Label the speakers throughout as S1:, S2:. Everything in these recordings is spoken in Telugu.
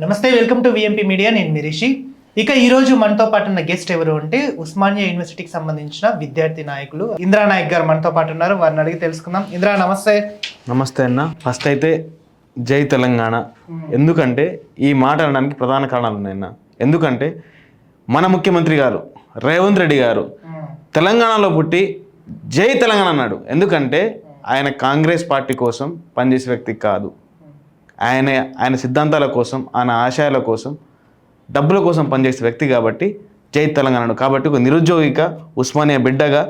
S1: నమస్తే వెల్కమ్ టు విఎంపీ మీడియా నేను మిరిషి ఇక ఈ రోజు మనతో పాటు ఉన్న గెస్ట్ ఎవరు అంటే ఉస్మానియా యూనివర్సిటీకి సంబంధించిన విద్యార్థి నాయకులు ఇంద్రా నాయక్ గారు మనతో పాటు ఉన్నారు. వారిని అడిగి తెలుసుకుందాం. ఇంద్రా నమస్తే.
S2: నమస్తే అన్న. ఫస్ట్ అయితే జై తెలంగాణ. ఎందుకంటే ఈ మాట అనడానికి ప్రధాన కారణాలు ఉన్నాయన్న. ఎందుకంటే మన ముఖ్యమంత్రి గారు రేవంత్ రెడ్డి గారు తెలంగాణలో పుట్టి జై తెలంగాణ అన్నాడు. ఎందుకంటే ఆయన కాంగ్రెస్ పార్టీ కోసం పనిచేసే వ్యక్తి కాదు. ఆయన ఆయన సిద్ధాంతాల కోసం ఆయన ఆశయాల కోసం డబ్బుల కోసం పనిచేసే వ్యక్తి కాబట్టి జై తెలంగాణ. కాబట్టి ఒక నిరుద్యోగిక ఉస్మానియా బిడ్డగా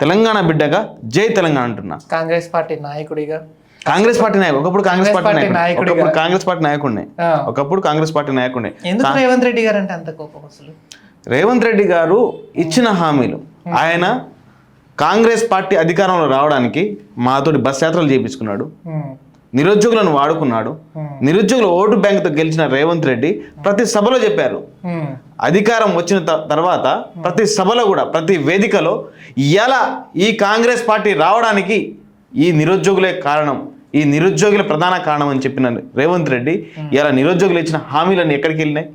S2: తెలంగాణ బిడ్డగా జై తెలంగాణ అంటున్నా.
S1: కాంగ్రెస్ పార్టీ నాయకుడిగా.
S2: కాంగ్రెస్ పార్టీ నాయకుడు ఒకప్పుడు కాంగ్రెస్ పార్టీ నాయకుడు. ఒకప్పుడు కాంగ్రెస్ పార్టీ నాయకుడిని. ఒకప్పుడు కాంగ్రెస్ పార్టీ నాయకుడిని.
S1: ఎందుకు రేవంత్ రెడ్డి గారు అంటే అంత కోపం అసలు?
S2: రేవంత్ రెడ్డి గారు ఇచ్చిన హామీలు. ఆయన కాంగ్రెస్ పార్టీ అధికారంలో రావడానికి మాతోటి బస్ యాత్రలు చేయించుకున్నాడు నిరుద్యోగులను వాడుకున్నాడు. నిరుద్యోగుల ఓటు బ్యాంకుతో గెలిచిన రేవంత్ రెడ్డి ప్రతి సభలో చెప్పారు. అధికారం వచ్చిన తర్వాత ప్రతి సభలో కూడా ప్రతి వేదికలో ఎలా ఈ కాంగ్రెస్ పార్టీ రావడానికి ఈ నిరుద్యోగులే కారణం. ఈ నిరుద్యోగుల ప్రధాన కారణం అని చెప్పిన రేవంత్ రెడ్డి ఇలా నిరుద్యోగులు ఇచ్చిన హామీలన్నీ ఎక్కడికి వెళ్ళినాయి.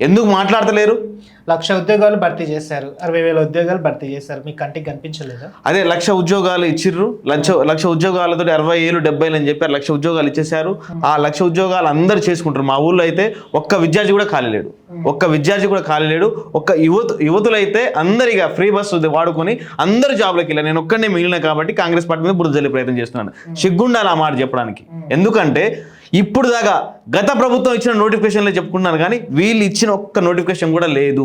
S2: ఎందుకు మాట్లాడతలేరు?
S1: లక్ష ఉద్యోగాలు భర్తీ చేశారు. అరవై వేల ఉద్యోగాలు భర్తీ చేశారు. మీ కంటికి కనిపించలేదా?
S2: అదే లక్ష ఉద్యోగాలు ఇచ్చిర్రు. లక్ష లక్ష ఉద్యోగాలతో అరవై ఏళ్ళు డెబ్బైలు అని చెప్పారు లక్ష ఉద్యోగాలు ఇచ్చేశారు. ఆ లక్ష ఉద్యోగాలు అందరూ చేసుకుంటారు. మా ఊళ్ళో అయితే ఒక్క విద్యార్థి కూడా ఖాళీ లేడు. ఒక్క విద్యార్థి కూడా ఖాళీ లేడు. ఒక్క యువత యువతులైతే అందరిగా ఫ్రీ బస్సు వాడుకొని అందరు జాబ్లోకి వెళ్ళారు. నేను ఒక్కనే మిగిలిన కాబట్టి కాంగ్రెస్ పార్టీ మీద బురద ప్రయత్నం చేస్తున్నాను. సిగ్గుండాలి ఆ మాట చెప్పడానికి. ఎందుకంటే ఇప్పుడు దాకా గత ప్రభుత్వం ఇచ్చిన నోటిఫికేషన్లే చెప్పుకున్నాను కానీ వీళ్ళు ఇచ్చిన ఒక్క నోటిఫికేషన్ కూడా లేదు.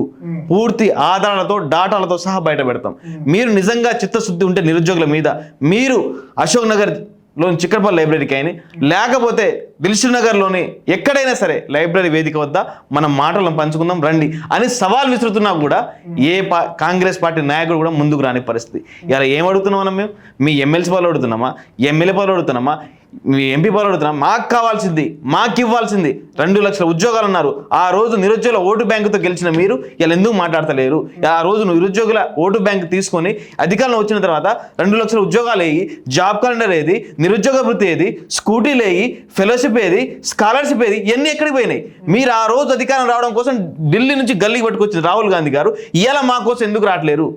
S2: పూర్తి ఆధారాలతో డాటాలతో సహా బయట పెడతాం. మీరు నిజంగా చిత్తశుద్ధి ఉంటే నిరుద్యోగుల మీద మీరు అశోక్ నగర్లోని చిక్కడపల్లి లైబ్రరీకి అయినా లేకపోతే దిల్సుఖ్ నగర్లోని ఎక్కడైనా సరే లైబ్రరీ వేదిక వద్ద మనం మాటలను పంచుకుందాం రండి అని సవాల్ విసురుతున్నా కూడా ఏ కాంగ్రెస్ పార్టీ నాయకుడు కూడా ముందుకు రాని పరిస్థితి. ఇలా ఏం అడుగుతున్నాం మనం మేము? మీ ఎమ్మెల్సీ వాళ్ళు అడుగుతున్నామా? ఎమ్మెల్యే వాళ్ళు అడుగుతున్నామా? మీ ఎంపీ వాళ్ళు అడుగుతున్నాం మాకు కావాల్సింది మాకు ఇవ్వాల్సింది రెండు లక్షల ఉద్యోగాలు అన్నారు. ఆ రోజు నిరుద్యోగుల ఓటు బ్యాంకుతో గెలిచిన మీరు ఇలా ఎందుకు మాట్లాడతలేరు? ఆ రోజు నిరుద్యోగుల ఓటు బ్యాంక్ తీసుకొని అధికారంలో వచ్చిన తర్వాత రెండు లక్షల ఉద్యోగాలు వేయి జాబ్ క్యాలెండర్ ఏది నిరుద్యోగ వృత్తి ఏది స్కూటీలు వేయి ఫెలోషిప్ ఏది స్కాలర్షిప్ ఏది ఇవన్నీ ఎక్కడికి పోయినాయి? మీరు ఆ రోజు అధికారం రావడం కోసం ఢిల్లీ నుంచి గల్లీకి పట్టుకొచ్చిన రాహుల్ గాంధీ గారు ఇవాళ మా కోసం ఎందుకు రావట్లేరు?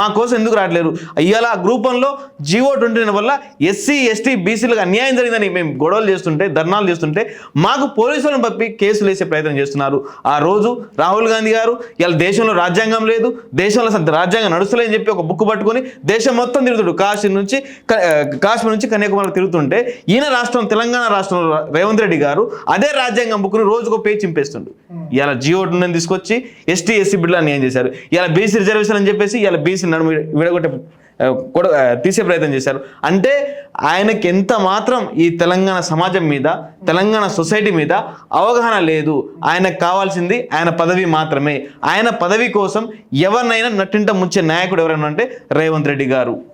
S2: మా కోసం ఎందుకు రావట్లేరు? ఇవాళ గ్రూపంలో జీవో ట్వంటీ వల్ల ఎస్సీ ఎస్టీ బీసీలకు అన్యాయం జరిగిందని మేము గొడవలు చేస్తుంటే ధర్నాలు చేస్తుంటే మాకు పోలీసులను పంపి కేసులు వేసే ప్రయత్నం చేస్తున్నారు. ఆ రోజు రాహుల్ గాంధీ గారు ఇలా దేశంలో రాజ్యాంగం లేదు దేశంలో అసలు రాజ్యాంగం నడుస్తలేని చెప్పి ఒక బుక్ పట్టుకొని దేశం మొత్తం తిరుగుతుడు. కాశీ నుంచి కాశ్మీర్ నుంచి కన్యాకుమారి తిరుగుతుంటే ఈయన రాష్ట్రం తెలంగాణ రాష్ట్రంలో రేవంత్ రెడ్డి గారు అదే రాజ్యాంగం బుక్ను రోజుకో పేజ్ చింపేస్తుండు. ఇలా జియో తీసుకొచ్చి ఎస్టీ ఎస్సీ బిడ్డలని ఏం చేశారు? ఇలా బీసీ రిజర్వేషన్ అని చెప్పేసి ఇలా బీసీ నడుము విడగొట్టే కూడా తీసే ప్రయత్నం చేశారు. అంటే ఆయనకి ఎంత మాత్రం ఈ తెలంగాణ సమాజం మీద తెలంగాణ సొసైటీ మీద అవగాహన లేదు. ఆయనకు కావాల్సింది ఆయన పదవి మాత్రమే. ఆయన పదవి కోసం ఎవరినైనా నట్టింట ముంచే నాయకుడు ఎవరైనా అంటే రేవంత్ రెడ్డి గారు.